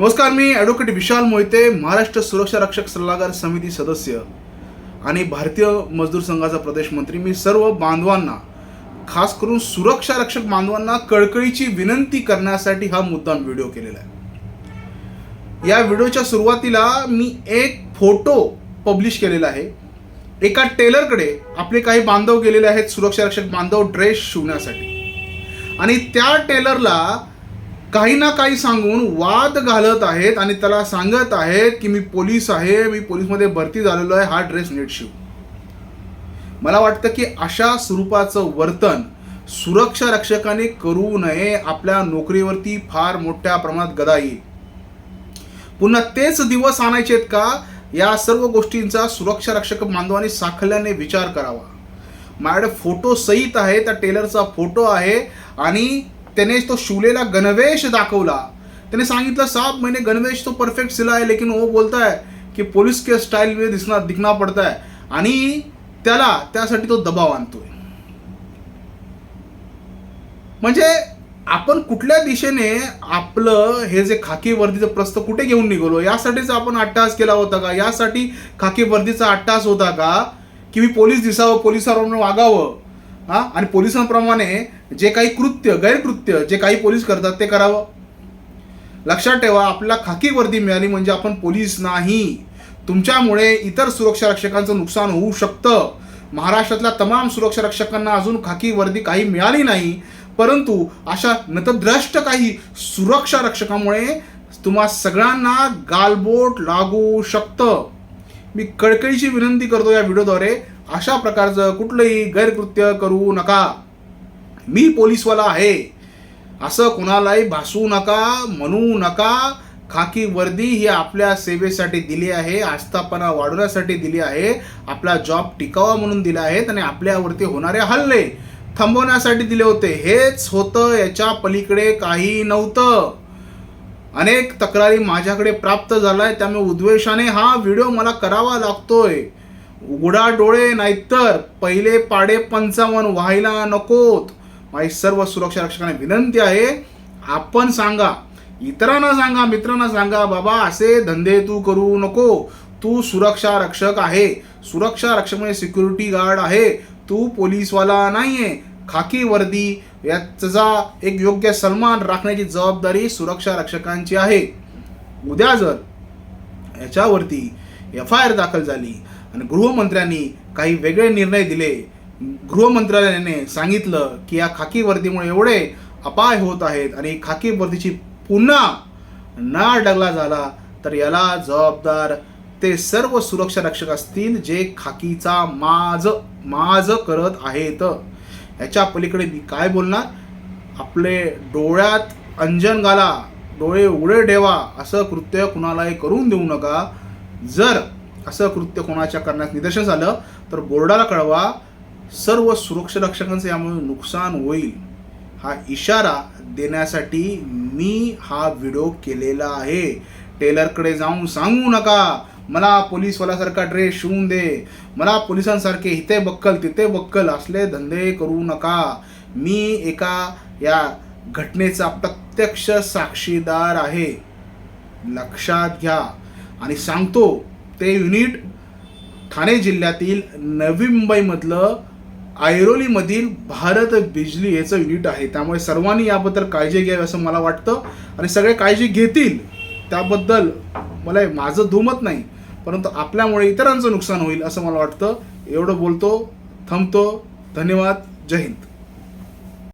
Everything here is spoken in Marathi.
नमस्कार मी ॲडव्होकेट विशाल मोहिते महाराष्ट्र सुरक्षा रक्षक सल्लागार समिती सदस्य आणि भारतीय मजदूर संघाचा प्रदेश मंत्री. मी सर्व बांधवांना खास करून सुरक्षा रक्षक बांधवांना कळकळीची विनंती करण्यासाठी हा मुद्दाम व्हिडिओ केलेला आहे. या व्हिडिओच्या सुरुवातीला मी एक फोटो पब्लिश केलेला आहे. एका टेलरकडे आपले काही बांधव गेलेले आहेत सुरक्षा रक्षक बांधव ड्रेस शिवण्यासाठी. आणि त्या टेलरला काही ना काही सांगून वाद घालत आहेत आणि त्याला सांगत आहेत की मी पोलीस आहे मी पोलीसमध्ये भरती झालेलो आहे हा ड्रेस नीट शिव. मला वाटतं की अशा स्वरूपाचं वर्तन सुरक्षा रक्षकाने करू नये आपल्या नोकरीवरती फार मोठ्या प्रमाणात गदा येईल. पुन्हा तेच दिवस आणायचे आहेत का? या सर्व गोष्टींचा सुरक्षा रक्षक बांधवांनी साखल्याने विचार करावा. माझ्याकडे फोटो सहित आहे त्या टेलरचा फोटो आहे आणि त्याने तो शिवलेला गणवेश दाखवला. त्याने सांगितलं सात महिने गणवेश तो परफेक्ट सिला आहे लेकिन वो बोलता है की पोलीस के स्टाईल मध्ये दिसणार दिखना पडता है आणि त्याला त्यासाठी तो दबाव आणतोय. म्हणजे आपण कुठल्या दिशेने आपलं हे जे खाकी वर्दीचं प्रस्त कुठे घेऊन निघालो यासाठीच आपण अट्टास केला होता का? यासाठी खाकी वर्दीचा अट्टास होता का? की मी पोलीस दिसावं पोलिसांप्रमाणे वागावं? हा? आणि पोलिसांप्रमाणे जे काही कृत्य गैरकृत्य जे काही पोलीस करतात ते करावं. लक्षात ठेवा आपला खाकी वर्दी मिळाली म्हणजे आपण पोलीस नाही. तुमच्यामुळे इतर सुरक्षा रक्षकांचं नुकसान होऊ शकतं. महाराष्ट्रातल्या तमाम सुरक्षा रक्षकांना अजून खाकी वर्दी काही मिळाली नाही. परंतु अशा नतद्रष्ट काही सुरक्षा रक्षकामुळे तुम्हा सगळ्यांना गालबोट लागू शकतं. मी कळकळीची विनंती करतो या व्हिडिओद्वारे. अशा प्रकारचं कुठलंही गैरकृत्य करू नका. मी पोलीसवाला आहे. असं कोणालाही भासू नका म्हणू नका. खाकी वर्दी ही आपल्या सेवेसाठी दिली आहे आस्थापना वाढवण्यासाठी दिली आहे आपला जॉब टिकावा म्हणून दिला आहे आणि आपल्यावरती होणारे हल्ले थांबवण्यासाठी दिले होते. हेच होतं याच्या पलीकडे काही नव्हतं. अनेक तक्रारी माझ्याकडे प्राप्त झालाय त्यामुळे उद्वेषाने हा व्हिडिओ मला करावा लागतोय. उघडा डोळे नाहीतर पहिले पाडे पंचावन्न व्हायला नकोत. माझी सर्व सुरक्षा रक्षकांना विनंती आहे आपण सांगा. इतरांना सांगा मित्रांना सांगा बाबा असे धंदे तू करू नको. तू सुरक्षा रक्षक आहे. सुरक्षा रक्षक म्हणजे सिक्युरिटी गार्ड आहे. तू पोलीसवाला नाहीये. खाकी वर्दी याचा एक योग्य सन्मान राखण्याची जबाबदारी सुरक्षा रक्षकांची आहे. उद्या जर याच्यावरती एफ आय आर दाखल झाली आणि गृहमंत्र्यांनी काही वेगळे निर्णय दिले गृह मंत्रालयाने सांगितलं की या खाकी वर्दीमुळे एवढे अपाय होत आहेत आणि खाकी वर्दीची पुन्हा ना डगला झाला तर याला जबाबदार ते सर्व सुरक्षा रक्षक असतील जे खाकीचा माज माज करत आहेत. याच्या पलीकडे मी काय बोलणार? आपले डोळ्यात अंजन घाला डोळे उघडे ठेवा असं कृत्य कुणालाही करून देऊ नका. जर असं कृत्य कोणाच्या करण्यात निदर्शन झालं तर बोर्डाला कळवा सर्व सुरक्षा रक्षकांचं यामुळे नुकसान होईल हा इशारा देण्यासाठी मी हा व्हिडिओ केलेला आहे. टेलरकडे जाऊन सांगू नका मला पोलीसवाल्यासारखा ड्रेस शिवून दे मला पोलिसांसारखे इथे बक्कल तिथे बक्कल असले धंदे करू नका. मी एका या घटनेचा प्रत्यक्ष साक्षीदार आहे. लक्षात घ्या. आणि सांगतो ते युनिट ठाणे जिल्ह्यातील नवी मुंबईमधलं ऐरोलीमधील भारत बिजली याचं युनिट आहे. त्यामुळे सर्वांनी याबद्दल काळजी घ्यावी असं मला वाटतं. आणि सगळे काळजी घेतील त्याबद्दल मला माझं दुमत नाही. परंतु आपल्यामुळे इतरांचं नुकसान होईल असं मला वाटतं. एवढं बोलतो थांबतो. धन्यवाद. जय हिंद.